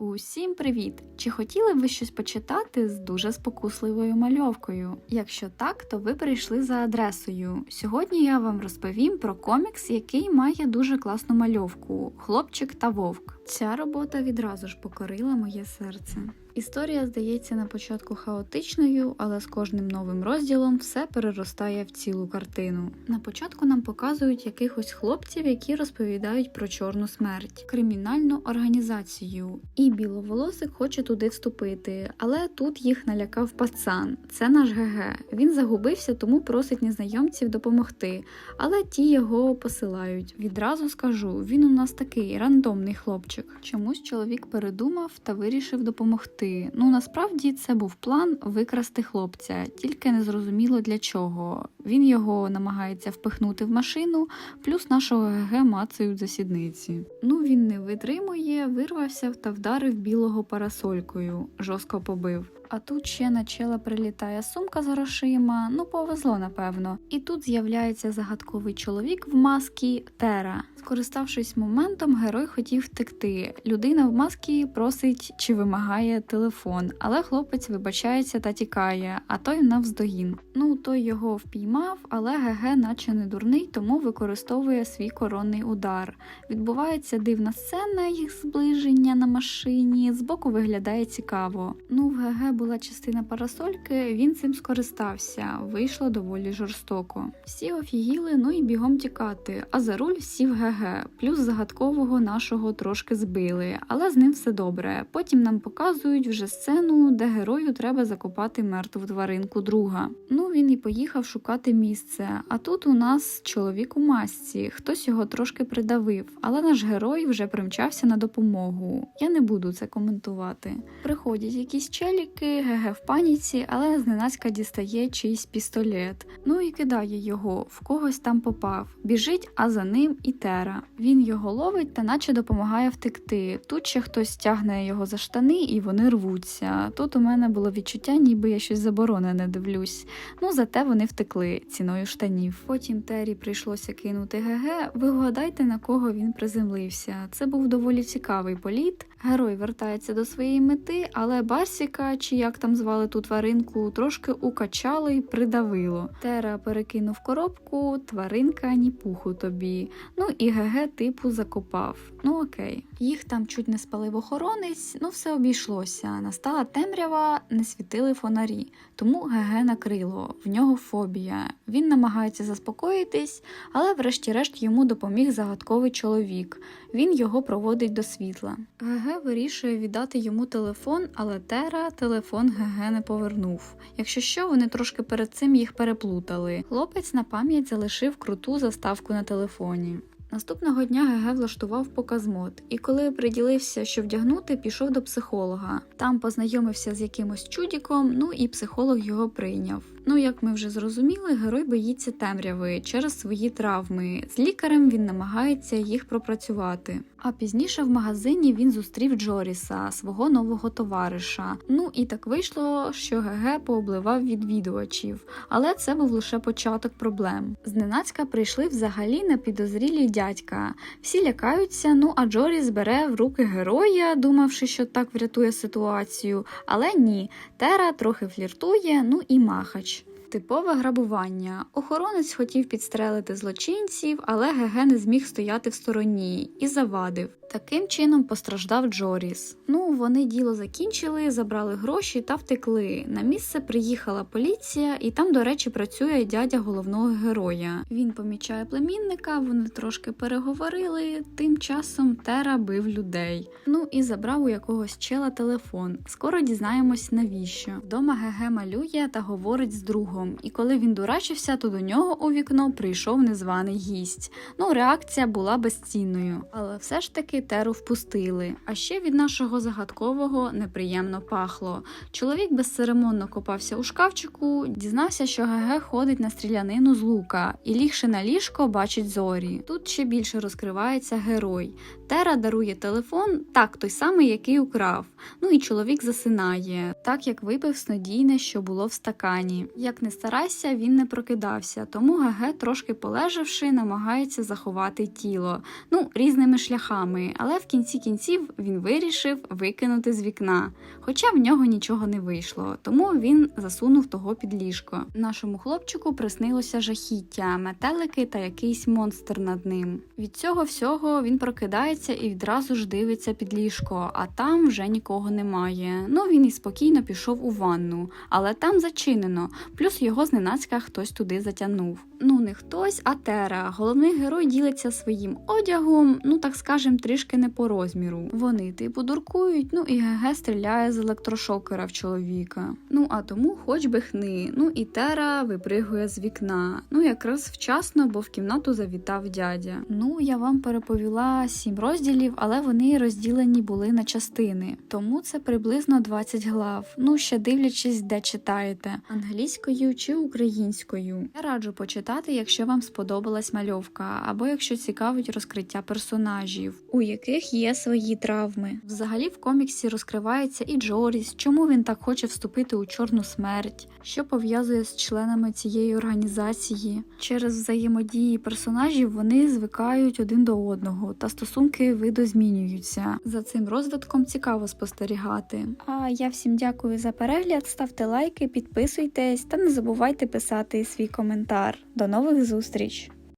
Усім привіт! Чи хотіли б ви щось почитати з дуже спокусливою мальовкою? Якщо так, то ви прийшли за адресою. Сьогодні я вам розповім про комікс, який має дуже класну мальовку Хлопчик та вовк. Ця робота відразу ж покорила моє серце. Історія здається на початку хаотичною, але з кожним новим розділом все переростає в цілу картину. На початку нам показують якихось хлопців, які розповідають про чорну смерть, кримінальну організацію. І біловолосик хоче туди вступити, але тут їх налякав пацан. Це наш ГГ. Він загубився, тому просить незнайомців допомогти, але ті його посилають. Відразу скажу, він у нас такий рандомний хлопчик. Чомусь чоловік передумав та вирішив допомогти. Ну насправді це був план викрасти хлопця, тільки не зрозуміло для чого. Він його намагається впихнути в машину, плюс нашого ГГ мацають за сідниці. Ну він не витримує, вирвався та вдарив білого парасолькою, жорстко побив. А тут ще на чела прилітає сумка з грошима, ну повезло напевно. І тут з'являється загадковий чоловік в маскі Тера. Скориставшись моментом, герой хотів втекти. Людина в маскі просить чи вимагає телефон, але хлопець вибачається та тікає, а той навздогін. Ну той його впіймав, але ГГ наче не дурний, тому використовує свій коронний удар. Відбувається дивна сцена їх зближення на машині. Збоку виглядає цікаво. Ну, в ГГ була частина парасольки, він цим скористався. Вийшло доволі жорстоко. Всі офігіли, ну і бігом тікати. А за руль сів ГГ. Плюс загадкового нашого трошки збили, але з ним все добре. Потім нам показують вже сцену, де герою треба закопати мертву тваринку друга. Ну він і поїхав шукати місце. А тут у нас чоловік у масці. Хтось його трошки придавив, але наш герой вже примчався на допомогу. Я не буду це коментувати. Приходять якісь челіки, ГГ в паніці, але зненацька дістає чийсь пістолет. Ну і кидає його, в когось там попав. Біжить, а за ним і Тера. Він його ловить та наче допомагає втекти. Тут ще хтось тягне його за штани і вони рвуться. Тут у мене було відчуття, ніби я щось заборонене дивлюсь. Ну зате вони втекли ціною штанів. Потім Тері прийшлося кинути ГГ. Ви вгадайте, на кого він приземлився. Це був доволі цікавий політ. Герой вертається до своєї мети, але Барсіка, чи як там звали ту тваринку, трошки укачало і придавило. Тера перекинув коробку, тваринка ні пуху тобі. Ну і ГГ типу закопав. Ну окей. Їх там чуть не спалив охоронець, ну все обійшлося. Настала темрява, не світили фонарі. Тому ГГ накрило, в нього фобія. Він намагається заспокоїтись, але врешті-решт йому допоміг загадковий чоловік. Він його проводить до світла. ГГ вирішує віддати йому телефон, але Тера телефон ГГ не повернув. Якщо що, вони трошки перед цим їх переплутали. Хлопець на пам'ять залишив круту заставку на телефоні. Наступного дня ГГ влаштував показмод, і коли приділився, що вдягнути, пішов до психолога. Там познайомився з якимось чудіком, ну і психолог його прийняв. Ну, як ми вже зрозуміли, герой боїться темряви через свої травми. З лікарем він намагається їх пропрацювати. А пізніше в магазині він зустрів Джоріса, свого нового товариша. Ну і так вийшло, що ГГ пообливав відвідувачів, але це був лише початок проблем. Зненацька прийшли взагалі на підозрілі дядька. Всі лякаються. Ну а Джорі збере в руки героя, думавши, що так врятує ситуацію. Але ні, Тера трохи фліртує, ну і махач. Типове грабування. Охоронець хотів підстрелити злочинців, але ГГ не зміг стояти в стороні і завадив. Таким чином постраждав Джоріс. Ну, вони діло закінчили, забрали гроші та втекли. На місце приїхала поліція, і там, до речі, працює дядя головного героя. Він помічає племінника, вони трошки переговорили. Тим часом Тера бив людей. Ну і забрав у якогось чела телефон. Скоро дізнаємось навіщо. Вдома ГГ малює та говорить з другом. І коли він дурачився, то до нього у вікно прийшов незваний гість. Ну, реакція була безцінною, але все ж таки теру впустили. А ще від нашого загадкового неприємно пахло. Чоловік безцеремонно копався у шкафчику, дізнався, що ГГ ходить на стрілянину з лука і лігши на ліжко, бачить зорі. Тут ще більше розкривається герой. Тера дарує телефон, так той самий, який украв. Ну і чоловік засинає. Так як випив снодійне, що було в стакані. Як не старайся, він не прокидався, тому ГГ, трошки полежавши, намагається заховати тіло. Ну, різними шляхами, але в кінці кінців він вирішив викинути з вікна. Хоча в нього нічого не вийшло, тому він засунув того під ліжко. Нашому хлопчику приснилося жахіття, метелики та якийсь монстр над ним. Від цього всього він прокидається і відразу ж дивиться під ліжко, а там вже нікого немає. Ну він і спокійно пішов у ванну, але там зачинено, плюс його зненацька хтось туди затягнув. Ну не хтось, а Тера. Головний герой ділиться своїм одягом, ну так скажем, трішки не по розміру. Вони типу дуркують, ну і ГГ стріляє з електрошокера в чоловіка. Ну а тому хоч би хни. Ну і Тера випригує з вікна. Ну якраз вчасно, бо в кімнату завітав дядя. Ну я вам переповіла сім розділів, але вони розділені були на частини. Тому це приблизно 20 глав. Ну ще дивлячись, де читаєте англійською чи українською. Я раджу почитати, якщо вам сподобалась мальовка, або якщо цікавить розкриття персонажів, у яких є свої травми. Взагалі в коміксі розкривається і Джоріс, чому він так хоче вступити у чорну смерть, що пов'язує з членами цієї організації. Через взаємодії персонажів вони звикають один до одного, та стосунки видозмінюються. За цим розвитком цікаво спостерігати. А я всім дякую за перегляд. Ставте лайки, підписуйтесь та не забувайте писати свій коментар. До нових зустріч!